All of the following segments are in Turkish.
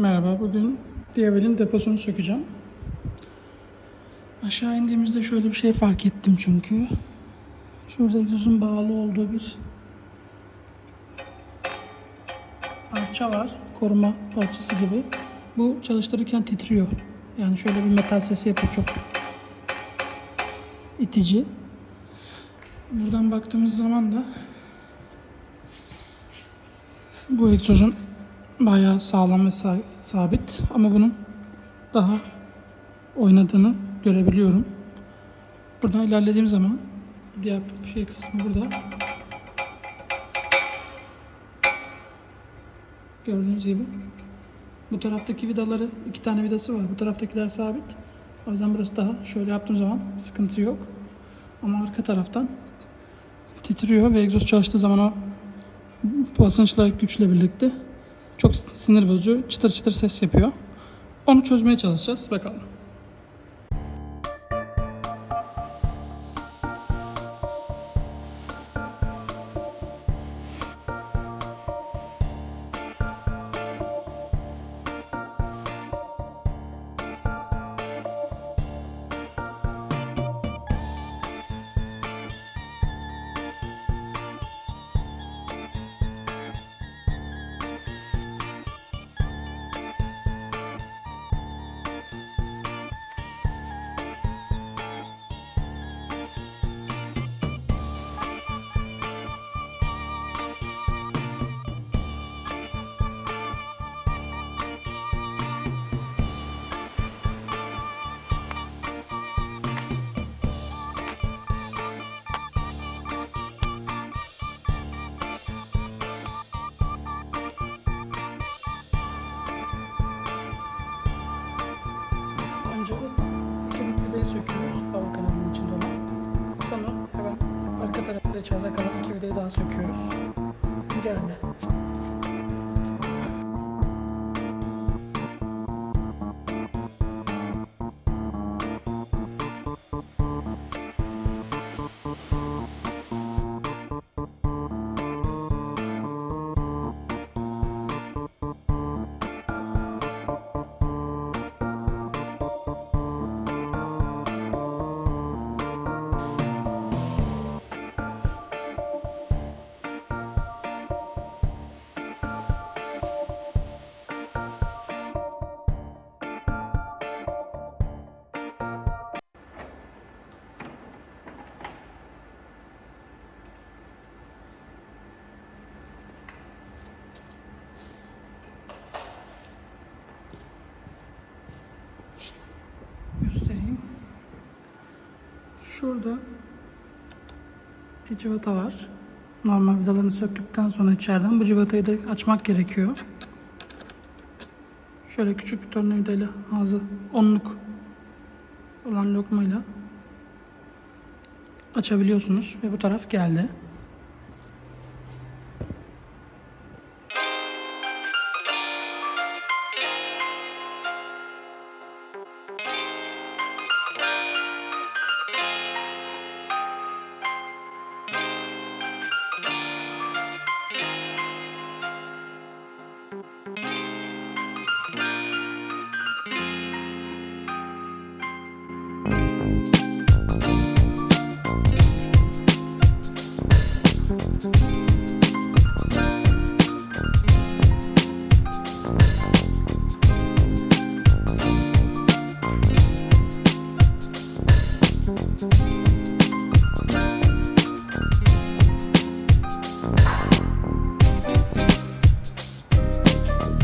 Merhaba, bugün Diyavel'in deposunu sökeceğim. Aşağı indiğimizde şöyle bir şey fark ettim çünkü. Şurada egzozun bağlı olduğu bir parça var. Koruma parçası gibi. Bu çalıştırırken titriyor. Yani şöyle bir metal sesi yapıyor çok itici. Buradan baktığımız zaman da bu egzozun bayağı sağlam ve sa- sabit ama bunun daha oynadığını görebiliyorum. Buradan ilerlediğim zaman diğer şey kısmı burada. Gördüğünüz gibi bu taraftaki vidaları iki tane vidası var. Bu taraftakiler sabit. O yüzden burası daha şöyle yaptığım zaman sıkıntı yok. Ama arka taraftan titriyor ve egzoz çalıştığı zaman o basınçla güçle birlikte çok sinir bozucu çıtır çıtır ses yapıyor. Onu çözmeye çalışacağız. Bakalım. İçeride kalan iki vidayı daha söküyoruz. Geldi. Şurada bir cıvata var. Normal vidalarını söktükten sonra içeriden bu cıvatayı da açmak gerekiyor. Şöyle küçük bir tornavidayla ağzı onluk olan lokmayla açabiliyorsunuz ve bu taraf geldi.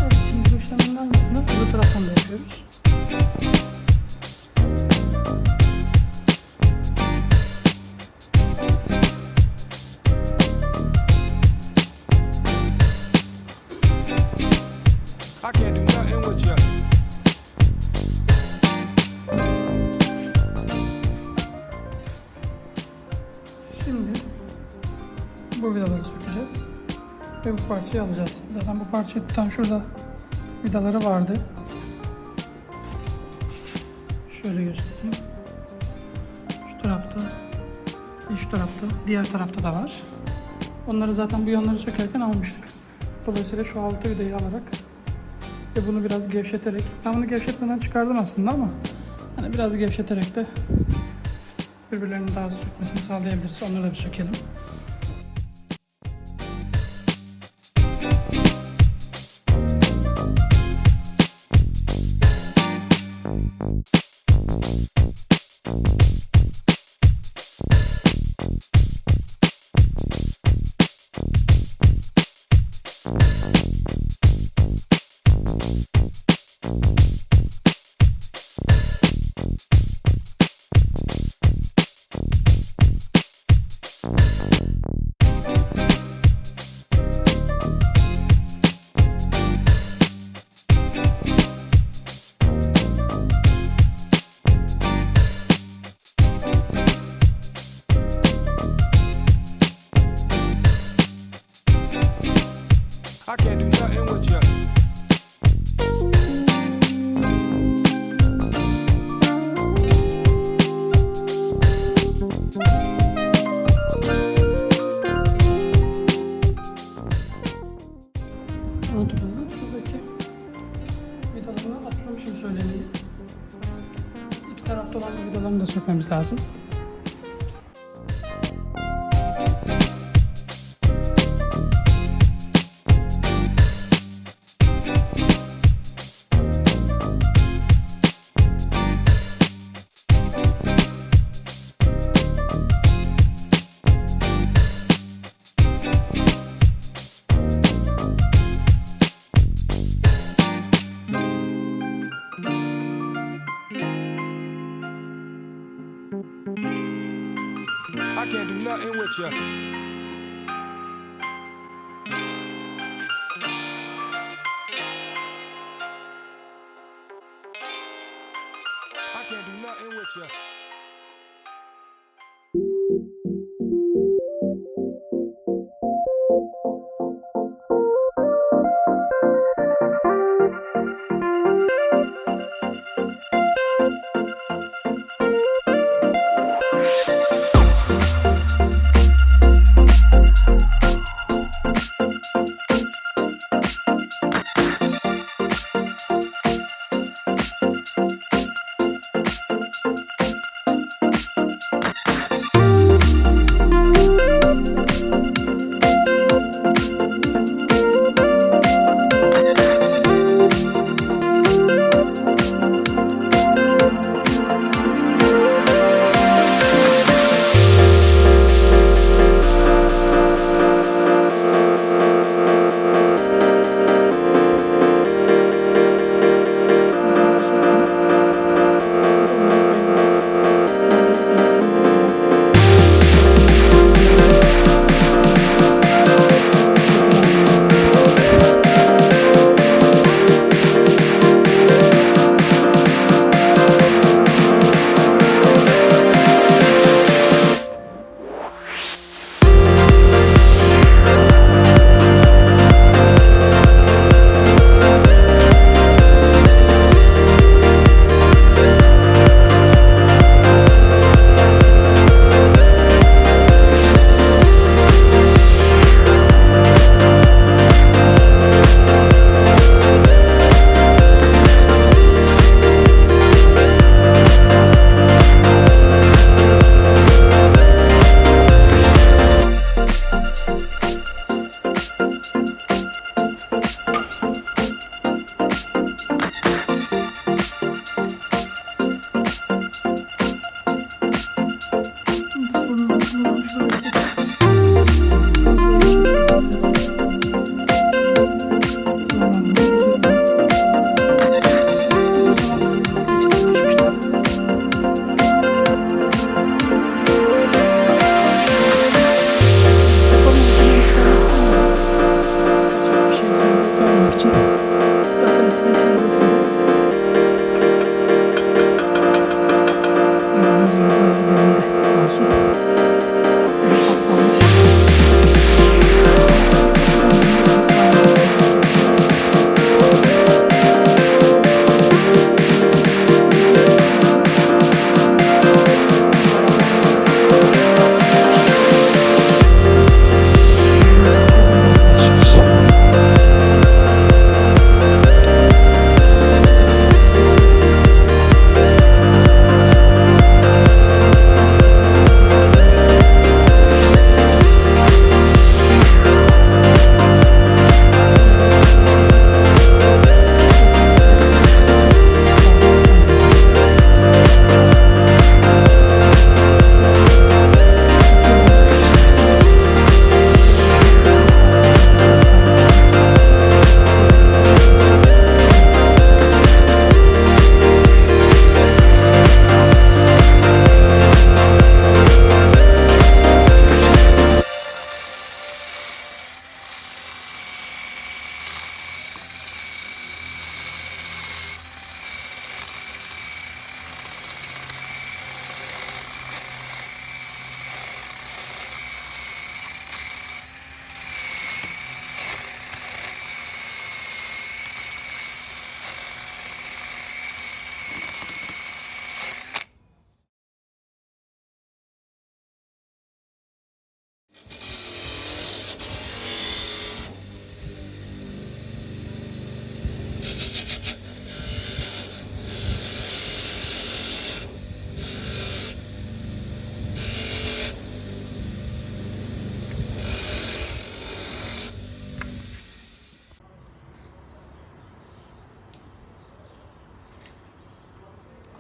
Evet, şimdi işlemin aynısını öbür taraftan da yapıyoruz. parçayı alacağız. Zaten bu parçayı tutan şurada vidaları vardı. Şöyle göstereyim. Şu tarafta ve şu tarafta, diğer tarafta da var. Onları zaten bu yanları sökerken almıştık. Dolayısıyla şu altı vidayı alarak ve bunu biraz gevşeterek, ben bunu gevşetmeden çıkardım aslında ama hani biraz gevşeterek de birbirlerini daha sürtmesini sağlayabiliriz. Onları da bir sökelim. da sua camisaça. I can't do nothing with you. I can't do nothing with you.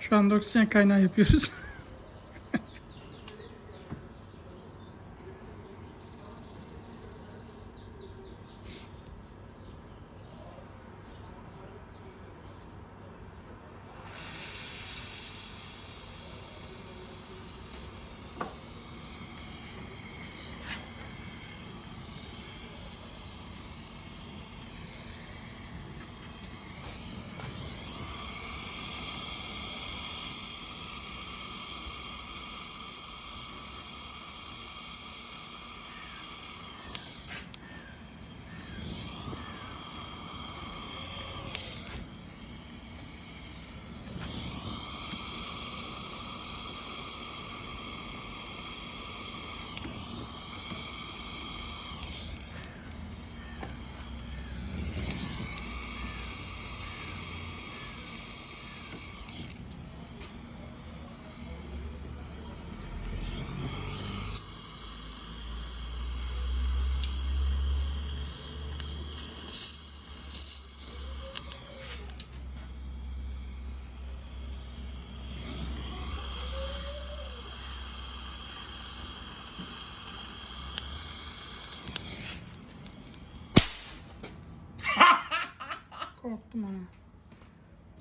Şu anda oksijen kaynağı yapıyoruz.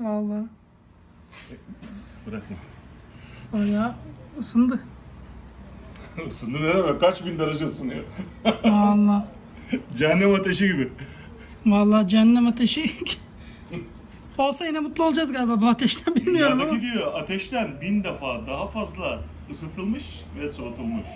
Vallahi Bırakın. bayağı ısındı. Isındı ne demek? Kaç bin derece ısınıyor? Vallahi. Cehennem ateşi gibi. Vallahi cehennem ateşi. Olsa yine mutlu olacağız galiba bu ateşten bilmiyorum ama. Dünyadaki diyor ateşten bin defa daha fazla ısıtılmış ve soğutulmuş.